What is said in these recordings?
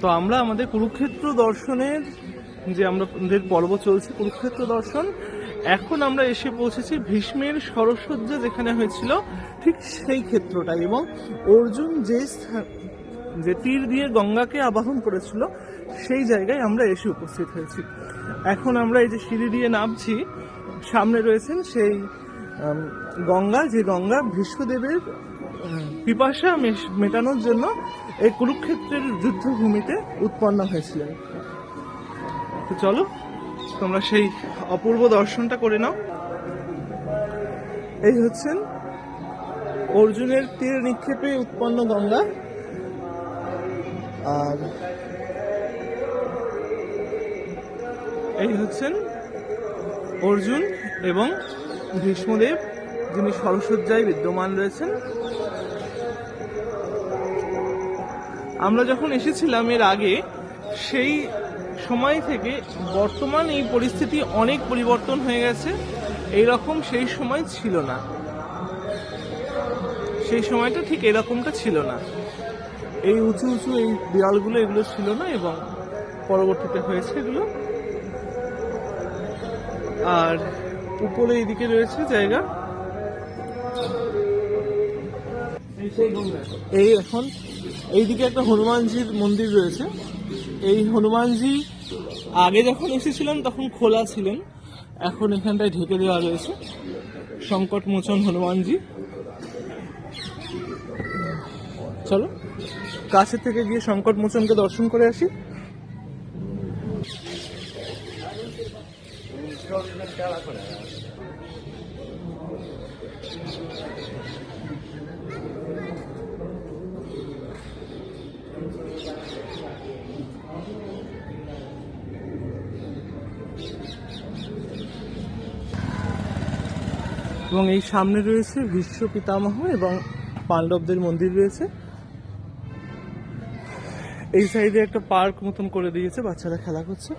তো আমরা আমাদের কুরুক্ষেত্র দর্শনের যে আমরা আমাদের পর্ব চলছে, কুরুক্ষেত্র দর্শন, এখন আমরা এসে পৌঁছেছি ভীষ্মের সরসজ্জা যেখানে হয়েছিল ঠিক সেই ক্ষেত্রটাই এবং অর্জুন যে স্থান- যে তীর দিয়ে গঙ্গাকে আবাহন করেছিল, সেই জায়গায় আমরা এসে উপস্থিত হয়েছি। এখন আমরা এই যে সিঁড়ি দিয়ে নামছি, সামনে রয়েছেন সেই গঙ্গা, যে গঙ্গা ভীষ্মদেবের পিপাসা মেটানোর জন্য এই কুরুক্ষেত্রের যুদ্ধভূমিতে উৎপন্ন হয়েছিলেন। তো চলো, তোমরা সেই অপূর্ব দর্শনটা করে নাও। এই হচ্ছেন অর্জুনের তীর নিক্ষেপে উৎপন্ন গঙ্গা। আর এই হচ্ছেন অর্জুন এবং ভীষ্মদেব, যিনি সরসজ্জায় বিদ্যমান রয়েছেন। আমরা যখন এসেছিলাম এর আগে, সেই সময় থেকে বর্তমান এই পরিস্থিতি অনেক পরিবর্তন হয়ে গেছে। এই রকম সেই সময় ছিল না। সেই সময়টা ঠিক এরকমটা ছিল না। এই উঁচু উঁচু এই দেওয়ালগুলো এগুলো ছিল না এবং পরবর্তীতে হয়েছে এগুলো। আর উপরে এইদিকে রয়েছে জায়গা। এই এখন এইদিকে একটা হনুমানজির মন্দির রয়েছে। এই হনুমানজি আগে যখন এসেছিলাম তখন খোলা ছিলেন। এখন এখানটায় ঢেকে দেওয়া রয়েছে। সংকট মোচন হনুমানজি। চলো, কাছে থেকে গিয়ে সংকট মোচনকে দর্শন করে আসি। এবং এই সামনে রয়েছে বিশ্ব পিতামহ এবং পাণ্ডবদের মন্দির রয়েছে। এই সাইডে একটা পার্ক মতন করে দিয়েছে, বাচ্চারা খেলা করছে।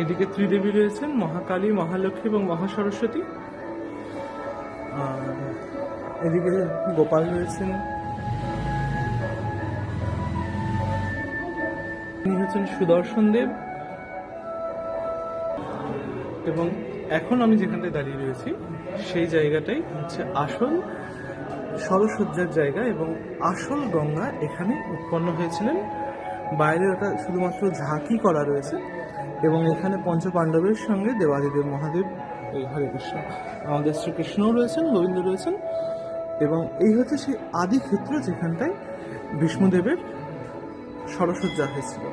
এদিকে ত্রিদেবী রয়েছেন মহাকালী মহালক্ষ্মী এবং মহাসরস্বতী। আর এদিকে গোপাল রয়েছেন। তিনি হচ্ছেন সুদর্শন দেব। এবং এখন আমি যেখানটায় দাঁড়িয়ে রয়েছি, সেই জায়গাটাই হচ্ছে আসল সরসজ্জার জায়গা এবং আসল গঙ্গা এখানে উৎপন্ন হয়েছিলেন। বাইরে ওটা শুধুমাত্র ঝাঁকি করা রয়েছে এবং এখানে পঞ্চপাণ্ডবের সঙ্গে দেবাদিদেব মহাদেব এই হরে কৃষ্ণ। আমাদের শ্রীকৃষ্ণও রয়েছেন গোবিন্দ রয়েছেন এবং এই হচ্ছে সেই আদি ক্ষেত্র যেখানটায় বিষ্ণুদেবের সরসজ্জা হয়েছিল।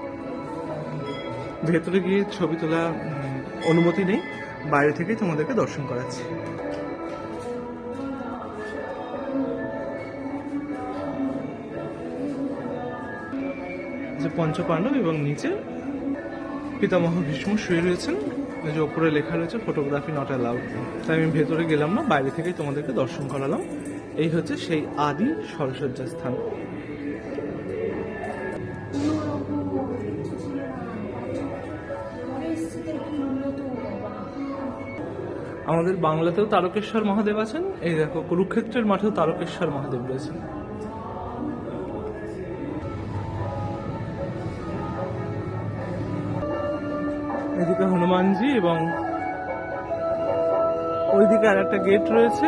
ভেতরে গিয়ে ছবি তোলা অনুমতি নেই, বাইরে থেকেই তোমাদেরকে দর্শন করাচ্ছি। যে পঞ্চপাণ্ডব এবং নিচে পিতামহ ভীষ্ম শুয়ে রয়েছেন যে ওপরে লেখা রয়েছে ফটোগ্রাফি নট অ্যালাউড তাই আমি ভেতরে গেলাম না, বাইরে থেকেই তোমাদেরকে দর্শন করালাম। এই হচ্ছে সেই আদি সরসজ্জা স্থান। আমাদের বাংলাতেও তারকেশ্বর মহাদেব আছেন, এই দেখো, কুরুক্ষেত্রের মাঠেও তারকেশ্বর মহাদেব রয়েছেন। এদিকে হনুমানজি এবং ওইদিকে আর একটা গেট রয়েছে।